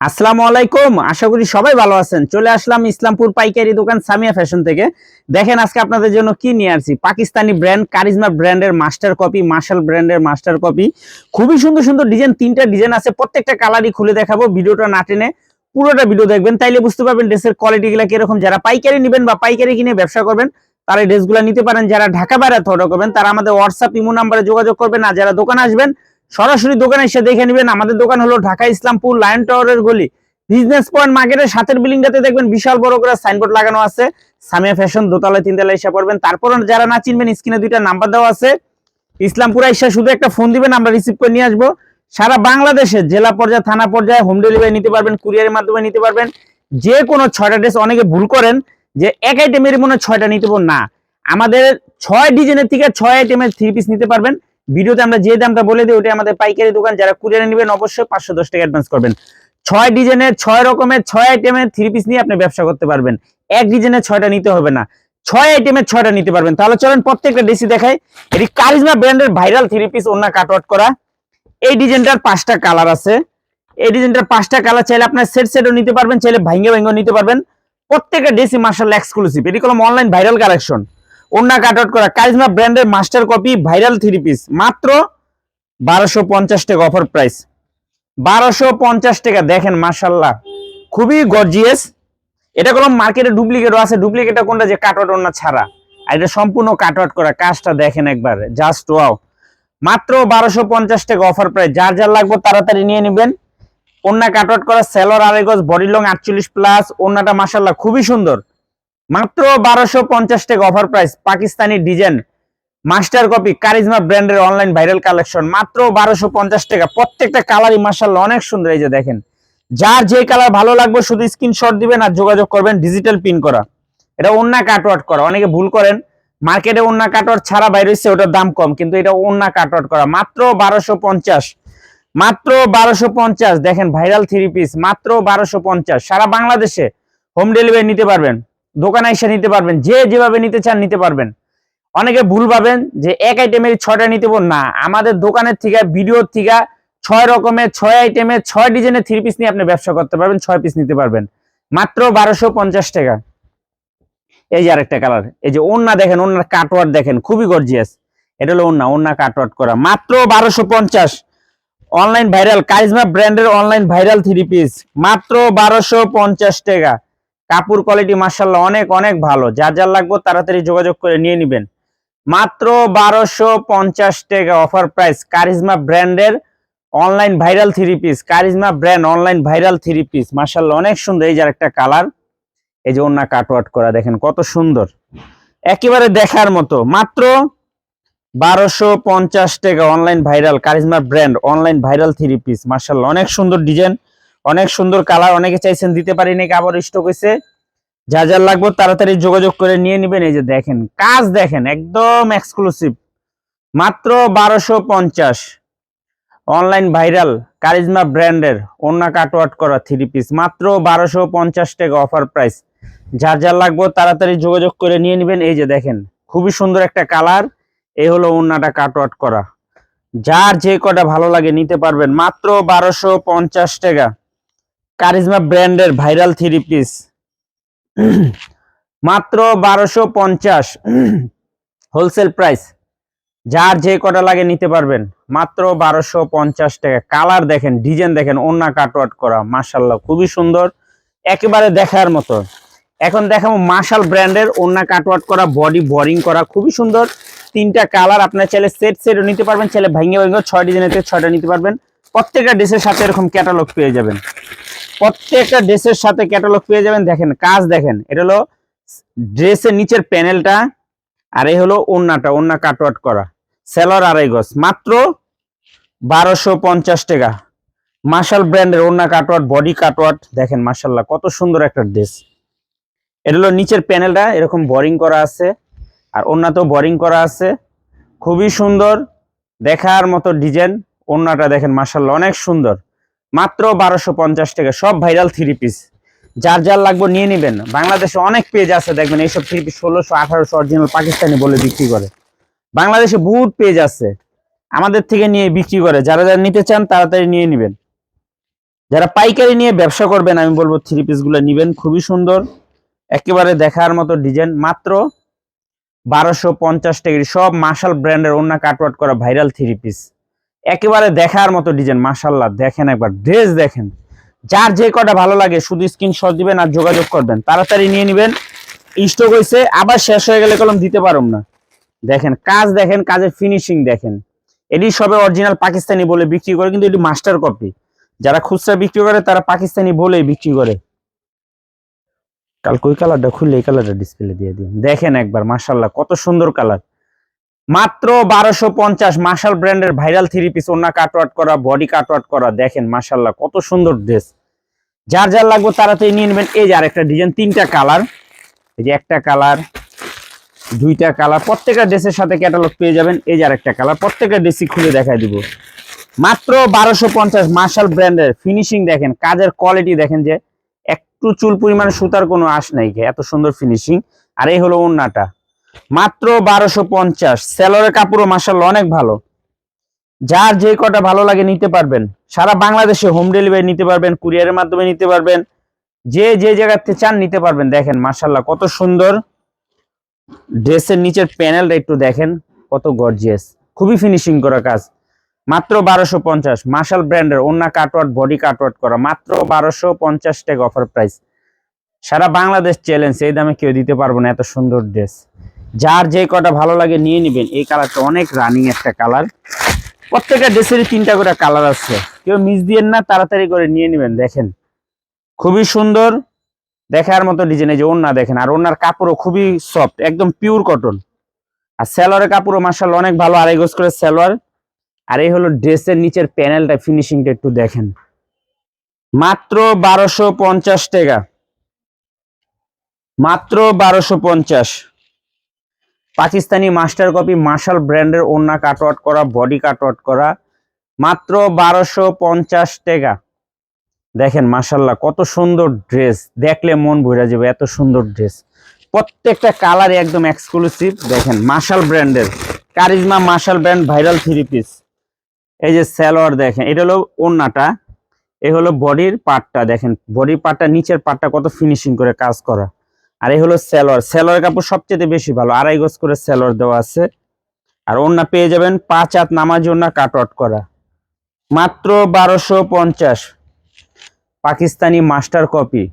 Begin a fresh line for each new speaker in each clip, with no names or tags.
আসসালামু আলাইকুম, আশা করি সবাই ভালো আছেন। চলে আসলাম ইসলামপুর পাইকারি দোকান সামিয়া ফ্যাশন থেকে। দেখেন আজকে আপনাদের জন্য কি নিয়ে আসছি? পাকিস্তানি ব্র্যান্ড, কারিজমা ব্র্যান্ডের মাস্টার কপি, মার্শাল ব্র্যান্ডের মাস্টার কপি। খুবই সুন্দর সুন্দর ডিজাইন, তিনটা ডিজাইন আছে। প্রত্যেকটা কালারই খুলে দেখাবো, ভিডিওটা না টেনে পুরোটা ভিডিও দেখবেন। তাইলে বুঝতে পারবেন ড্রেসের কোয়ালিটি গুলা কীরকম। যারা পাইকারি নেবেন বা পাইকারি কিনে ব্যবসা করবেন, তারা ড্রেসগুলো নিতে পারেন। যারা ঢাকা বাইরে অর্ডার করবেন, তারা আমাদের হোয়াটসঅ্যাপ ইমো নাম্বারে যোগাযোগ করবেন। আর যারা দোকানে আসবেন সরাসরি দোকানে এসে দেখে নেবেন। আমাদের দোকান হলো ঢাকা ইসলামপুর লায়ন টাওয়ারের গলি। বিজনেস পয়েন্ট মার্কেটের সাথের বিল্ডিংটাতে দেখবেন বিশাল বড় করে সাইনবোর্ড লাগানো আছে। সামিয়া ফ্যাশন, দোতলায়, তিনতলায় এসে পড়বেন। তারপর যারা না চিনবেন, স্ক্রিনে দুইটা নাম্বার দেওয়া আছে। ইসলামপুর এসে শুধু একটা ফোন দিবেন, আমরা রিসিভ করে নিয়ে আসব। সারা বাংলাদেশে জেলা পর্যায়ে, থানা পর্যায়ে হোম ডেলিভারি নিতে পারবেন কুরিয়ারের মাধ্যমে নিতে পারবেন। যে কোনো ছয়টা ড্রেস অনেকে ভুল করেন, যে এক আইটেমের মনে ছয়টা নিতে পারব না। আমাদের ছয় ডিজাইনের থেকে ছয় আইটেমের থ্রি পিস নিতে পারবেন। ভিডিওতে আমরা যে দামটা বলে দিই ওটা আমাদের পাইকারি দোকান। যারা কুরিয়ারে নেবেন, অবশ্যই পাঁচশো দশ টাকা অ্যাডভান্স করবেন। ছয় ডিজাইনের, ছয় রকমের, ছয় আইটেমের থ্রি পিস নিয়ে আপনি ব্যবসা করতে পারবেন। এক ডিজাইনের ছয়টা নিতে হবে না। ছয় আইটেমের ছয়টা নিতে পারবেন। তাহলে চলেন প্রত্যেকটা ডিসি দেখাই। এটি কারিজমা ব্র্যান্ডের viral three piece cut out করা। এই ডিজাইনটার পাঁচটা কালার আছে। এই ডিজাইনটার পাঁচটা কালার চাইলে আপনার সেট সেটও নিতে পারবেন, চাইলে ভাঙ্গে ভাঙ্গেও নিতে পারবেন। প্রত্যেকটা ডিসি মার্শাল এক্সক্লুসিভ এটি কোনো অনলাইন ভাইরাল কালেকশন ওনা কাট আউট করা। কারিজমা ব্র্যান্ডের master copy viral three piece মাত্র বারোশো পঞ্চাশ টাকা অফার প্রাইস বারোশো পঞ্চাশ টাকা, দেখেন মার্শাল্লাহ খুবই গর্জিয়াস এটা কোনো মার্কেটে ডুপ্লিকেটও আছে। ডুপ্লিকেটটা কোনটা যে কাটওয়াট ওনা ছাড়া। আর এটা সম্পূর্ণ কাটওয়াট করা। কাজটা দেখেন একবার। জাস্ট ওয়াও মাত্র বারোশো পঞ্চাশ টাকা অফার প্রাইস যার যার লাগবে তাড়াতাড়ি নিয়ে নেবেন। ওন্না কাটওয়াট করা সেলর আড়াই গজ বডি লং আটচল্লিশ প্লাস ওন্নাটা মার্শাল্লাহ খুবই সুন্দর। মাত্র বারোশো পঞ্চাশ টাকা offer price Pakistani design master copy Charizma ব্র্যান্ডের অনলাইন ভাইরাল কালেকশন মাত্র বারোশো পঞ্চাশ টাকা। প্রত্যেকটা কালারই মার্শাল্লাহ অনেক সুন্দর এই যে দেখেন। যার যে কালার ভালো লাগবে শুধু স্ক্রিনশট দিবেন আর যোগাযোগ করবেন ডিজিটাল পিন করা। এটা অন্য কাটওয়ার্ট করা। অনেকে ভুল করেন। মার্কেটে অন্য কাটওয়ার্ট ছাড়া বাইরে হচ্ছে ওটার দাম কম, কিন্তু এটা অন্য কাটওয়ার্ট করা। মাত্র বারোশো পঞ্চাশ। মাত্র বারোশো পঞ্চাশ। দেখেন ভাইরাল থ্রি পিস মাত্র বারোশো পঞ্চাশ। সারা বাংলাদেশে হোম ডেলিভারি নিতে পারবেন। দোকানে এসে নিতে পারবেন, যে যেভাবে নিতে চান নিতে পারবেন। অনেকে ভুল পাবেন যে এক আইটেমের ছয়টা নিতে না, আমাদের দোকানের থেকে, ভিডিওর থেকে ছয় রকমের, ছয় আইটেমের ছয় ডিজাইনের থ্রি পিস নিয়ে আপনি ব্যবসা করতে পারবেন, ছয় পিস নিতে পারবেন। মাত্র বারোশো পঞ্চাশ টাকা। এই যে আরেকটা কালার এই যে ওন্না দেখেন ওনার কাটওয়ার্ড দেখেন, খুবই গর্জিয়াস এটা হলো ওন্না ওন্না কাটওয়ার্ড করা। মাত্র বারোশো পঞ্চাশ। অনলাইন ভাইরাল কারিজমা ব্র্যান্ডের অনলাইন ভাইরাল থ্রি পিস মাত্র বারোশো পঞ্চাশ টাকা। কাপড় কোয়ালিটি মার্শাল্লাহ অনেক অনেক ভালো। যার যার লাগবে তাড়াতাড়ি যোগাযোগ করে নিয়ে নেবেন। মাত্র বারোশো পঞ্চাশ টাকা অফার প্রাইস কারিজমা ব্র্যান্ডের online viral three piece Charizma brand online viral three piece মার্শাল্লাহ অনেক সুন্দর। এই যে একটা কালার এই যে অন্য কাটওয়াট করা, দেখেন কত সুন্দর। একেবারে দেখার মতো। মাত্র বারোশো পঞ্চাশ টাকা online viral Charizma brand online viral three piece মার্শাল্লাহ অনেক সুন্দর ডিজাইন অনেক সুন্দর কালার, অনেকে চাইছেন দিতে পারি নাকি, আবার স্টক হয়েছে যা যা লাগবে তাড়াতাড়ি যোগাযোগ করে নিয়ে নেবেন। এই যে দেখেন, কাজ দেখেন, একদম এক্সক্লুসিভ মাত্র বারোশো পঞ্চাশ। অনলাইন ভাইরাল কারিজমা ব্র্যান্ডের অন্য কাটওয়াট করা থ্রি পিস মাত্র বারোশো পঞ্চাশ টাকা অফার প্রাইস যার যার লাগবে তাড়াতাড়ি যোগাযোগ করে নিয়ে নেবেন। এই যে দেখেন, খুবই সুন্দর একটা কালার। এই হলো অন্যটা কাটওয়াট করা। যার যে কটা ভালো লাগে নিতে পারবেন। মাত্র বারোশো পঞ্চাশ টাকা। কারিজমা ব্র্যান্ডের ভাইরাল থ্রি পিস। মাত্র বারোশো পঞ্চাশ। Wholesale price. যার যে কটা লাগে নিতে পারবেন। মাত্র বারোশো পঞ্চাশ টাকা। কালার দেখেন, ডিজাইন দেখেন ওন্না কাটওয়াট করা। মার্শাল্লাহ খুবই সুন্দর। একেবারে দেখার মতো। এখন দেখাবো মার্শাল ব্র্যান্ডের ওন্না কাটওয়াট করা, বডি বোরিং করা, খুবই সুন্দর। তিনটা কালার আপনার চাইলে সেট, সেটও নিতে পারবেন। চাইলে ভেঙে ভেঙে ছয় ডিজাইনের ছয়টা নিতে পারবেন। প্রত্যেকটা ড্রেসের সাথে এরকম ক্যাটালগ পেয়ে যাবেন। প্রত্যেকটা ড্রেসের সাথে ক্যাটালগ পেয়ে যাবেন। দেখেন, কাজ দেখেন, এটা হলো ড্রেসের নিচের প্যানেলটা, আর এই হলো ওন্নাটা, ওন্না কাটওয়াট করা। সেলর আড়াই গজ, মাত্র বারোশো পঞ্চাশ টাকা। মার্শাল ব্র্যান্ডের ওন্না কাটওয়াট বডি কাটওয়াট দেখেন মার্শাল্লাহ, কত সুন্দর একটা ড্রেস। এটা হলো নিচের প্যানেলটা, এরকম বোরিং করা আছে, আর ওন্নাতেও বোরিং করা আছে। খুবই সুন্দর, দেখার মতো ডিজাইন ওন্নাটা দেখেন মার্শাল্লাহ, অনেক সুন্দর। মাত্র বারোশো পঞ্চাশ টাকা, সব ভাইরাল থ্রি পিস যার যার লাগবে নিয়ে নেবেন। বাংলাদেশে অনেক পেজ আছে, দেখবেন এইসব থ্রি পিস ষোলোশো, আঠারোশো অরিজিনাল পাকিস্তানি বলে বিক্রি করে। বাংলাদেশে বহুত পেজ আছে। আমাদের থেকে নিয়ে বিক্রি করে। যারা যারা নিতে চান, তাড়াতাড়ি নিয়ে নেবেন। যারা পাইকারি নিয়ে ব্যবসা করবেন, আমি বলব থ্রি পিসগুলো নিবেন। খুবই সুন্দর। একেবারে দেখার মতো ডিজাইন মাত্র বারোশো পঞ্চাশ টাকা সব মার্শাল ব্র্যান্ডের অন্য কাটওয়াট করা ভাইরাল থ্রি পিস একেবারে দেখার মতো ডিজাইন মার্শাল্লাহ দেখেন একবার ড্রেস দেখেন। যার যে কটা ভালো লাগে, শুধু স্ক্রিনশট দিবেন আর যোগাযোগ করবেন। তাড়াতাড়ি নিয়ে নেবেন স্টক হয়েছে আবার শেষ হয়ে গেলে কলম দিতে পারুম না। দেখেন, কাজ দেখেন, কাজের ফিনিশিং দেখেন। এটি সবে অরিজিনাল পাকিস্তানি বলে বিক্রি করে, কিন্তু এটি মাস্টার কপি যারা খুচরা বিক্রি করে, তারা পাকিস্তানি বলেই বিক্রি করে। কাল কই কালারটা খুললে এই কালারটা ডিসপ্লে দিয়ে দিন দেখেন একবার মার্শাল্লাহ কত সুন্দর কালার মাত্র বারোশো পঞ্চাশ মার্শাল ব্র্যান্ডের ভাইরাল থ্রি পিস ওনা কাটওয়াট করা বডি কাটওয়াট করা, দেখেন মার্শাল্লাহ কত সুন্দর ড্রেস যার যার লাগবে তাড়াতাড়ি নিয়ে নেবেন। এই যে আরেকটা ডিজাইন তিনটা কালার এই যে একটা কালার দুইটা কালার প্রত্যেকটা ড্রেসের সাথে ক্যাটালগ পেয়ে যাবেন। এই যে আরেকটা কালার প্রত্যেকটা ড্রেসই খুলে দেখাই দিব। মাত্র বারোশো পঞ্চাশ মার্শাল ব্র্যান্ডের ফিনিশিং দেখেন, কাজের কোয়ালিটি দেখেন যে একটু চুল পরিমাণে সুতার কোনো আশ নাই, এত সুন্দর ফিনিশিং আর এই হলো ওন্নাটা মাত্র বারোশো পঞ্চাশ। সেলরের কাপড়ও মার্শাল অনেক ভালো। যার যে কটা ভালো লাগে নিতে পারবেন। সারা বাংলাদেশে হোম ডেলিভারি নিতে পারবেন, কুরিয়ারের মাধ্যমে নিতে পারবেন। যে যে জায়গাতে চান নিতে পারবেন। দেখেন মার্শাল্লাহ কত সুন্দর। ড্রেসের নিচের প্যানেলটা একটু দেখেন, কত গর্জিয়াস খুবই ফিনিশিং করা কাজ। মাত্র বারোশো পঞ্চাশ। মার্শাল ব্র্যান্ডের অন্য কাটওয়াট বডি কাটওয়াট করা। মাত্র বারোশো পঞ্চাশ টাকা অফার প্রাইস সারা বাংলাদেশ চ্যালেঞ্জ এই দামে কেউ দিতে পারব না, এত সুন্দর ড্রেস যার যে কটা ভালো লাগে নিয়ে নিবেন। এই কালারটা অনেক রানিং একটা কালার। প্রত্যেকটা ড্রেসেরই তিনটা করে কালার আছে। কেউ মিস দিয়েন না, তাড়াতাড়ি করে নিয়ে নেবেন, দেখেন। খুবই সুন্দর দেখার মতো ডিজাইন এই যে ওন্না দেখেন, আর ওনার কাপড়ও খুবই সফট একদম পিওর কটন আর সালোয়ারের কাপড়ও মার্শাল অনেক ভালো, আড়াই গোজ করে সালোয়ার। আর এই হলো ড্রেসের নিচের প্যানেলটা ফিনিশিংটা একটু দেখেন। মাত্র বারোশো পঞ্চাশ টাকা। মাত্র বারোশো পঞ্চাশ। পাকিস্তানি মাস্টার কপি মার্শাল ব্র্যান্ডের ওন্না কাটওয়াট করা, বডি কাটওয়াট করা, মাত্র বারোশো পঞ্চাশ টাকা। দেখেন মার্শাল্লাহ কত সুন্দর ড্রেস। দেখলে মন ভরে যাবে, এত সুন্দর ড্রেস। প্রত্যেকটা কালার একদম এক্সক্লুসিভ দেখেন, মার্শাল ব্র্যান্ডের। Charizma Marshal brand viral three piece এই যে স্যালোয়ার দেখেন, এটা হলো ওন্নাটা এই হলো বডির পার্টটা দেখেন, বডির পার্টটা নিচের পার্টটা কত ফিনিশিং করে কাজ করা। আর এই হলো স্যালোয়ার স্যালোয়ার কাপড় সবচেয়ে বেশি ভালো। আড়াই গজ করে স্যালোয়ার দেওয়া আছে। আর ওন্না পেয়ে যাবেন পাঁচ হাত নামার জন্য কাট আউট করা। মাত্র বারোশো পঞ্চাশ। Pakistani master copy.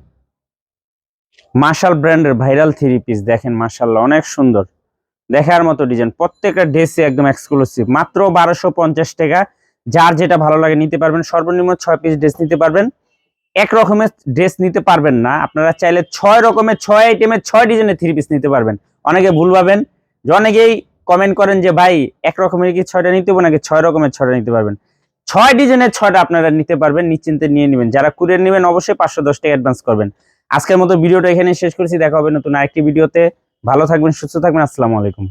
মার্শাল ব্র্যান্ডের ভাইরাল থ্রি পিস। দেখেন মার্শাল্লাহ অনেক সুন্দর। দেখার মতো ডিজাইন। প্রত্যেকটা ড্রেসে একদম এক্সক্লুসিভ। মাত্র বারোশো পঞ্চাশ টাকা। যার যেটা ভালো লাগে নিতে পারবেন। সর্বনিম্ন ছয় পিস ড্রেস নিতে পারবেন। এক রকমের ড্রেস নিতে পারবেন না। আপনারা চাইলে ছয় রকমের, ছয় আইটেমের ছয় ডিজাইনের থ্রি পিস নিতে পারবেন। অনেকে ভুল ভাবেন যে অনেকেই কমেন্ট করেন যে, ভাই, এক রকমের কি ছয়টা নিতে হবে নাকি ছয় রকমের ছয়টা নিতে পারবেন? ছয় ডিজাইনের ছয়টা আপনারা নিতে পারবেন, নিশ্চিন্তে নিয়ে নেবেন। যারা কুরিয়ার নেবেন, অবশ্যই পাঁচশো দশ টাকা অ্যাডভান্স করবেন। আজকের মতো ভিডিওটা এখানে শেষ করেছি। দেখা হবে নতুন আরেকটি ভিডিওতে। ভালো থাকবেন, সুস্থ থাকবেন। আসসালামু আলাইকুম।